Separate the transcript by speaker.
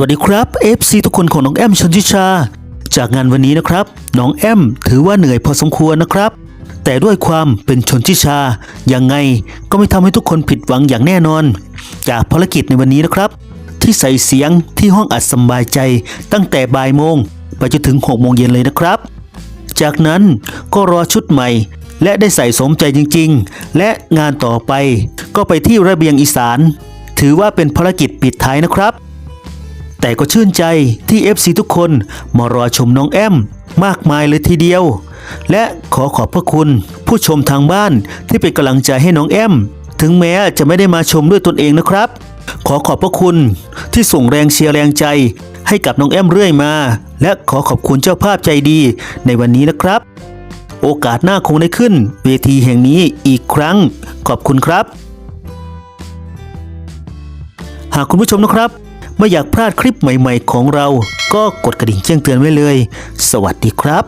Speaker 1: วัสดีครับ FC ทุกคนของน้องแอมชนทิชา จากงานวันนี้นะครับ น้องแอมถือว่าเหนื่อยพอสมควรนะครับ แต่ด้วยความเป็นชนทิชายังไงก็ไม่ทำให้ทุกคนผิดหวังอย่างแน่นอน จากภารกิจในวันนี้นะครับ ที่ใส่เสียงที่ห้องอัดสบายใจตั้งแต่บ่ายโมงไปจนถึง6โมงเย็นเลยนะครับ จากนั้นก็รอชุดใหม่ และได้ใส่สมใจจริง ๆ และงานต่อไปก็ไปที่ระเบียงอีสาน ถือว่าเป็นภารกิจปิดท้ายนะครับ แต่ก็ชื่นใจที่ FC ทุกคนมารอชมน้องแอมมากมายเลยทีเดียว และขอขอบพระคุณ ผู้ชมทางบ้านที่เป็นกำลังใจให้น้องแอม ถึงแม้จะไม่ได้มาชมด้วยตนเองนะครับ ขอขอบพระคุณที่ส่งแรงเชียร์แรงใจ ให้กับน้องแอมเรื่อยมา และขอขอบคุณเจ้าภาพใจดีในวันนี้นะครับ โอกาสหน้าคงได้ขึ้น เวทีแห่งนี้อีกครั้ง ขอบคุณครับ หากคุณผู้ชมนะครับ ไม่อยากพลาดคลิปใหม่ๆของเรา ก็กดกระดิ่งแจ้งเตือนไว้เลย สวัสดีครับ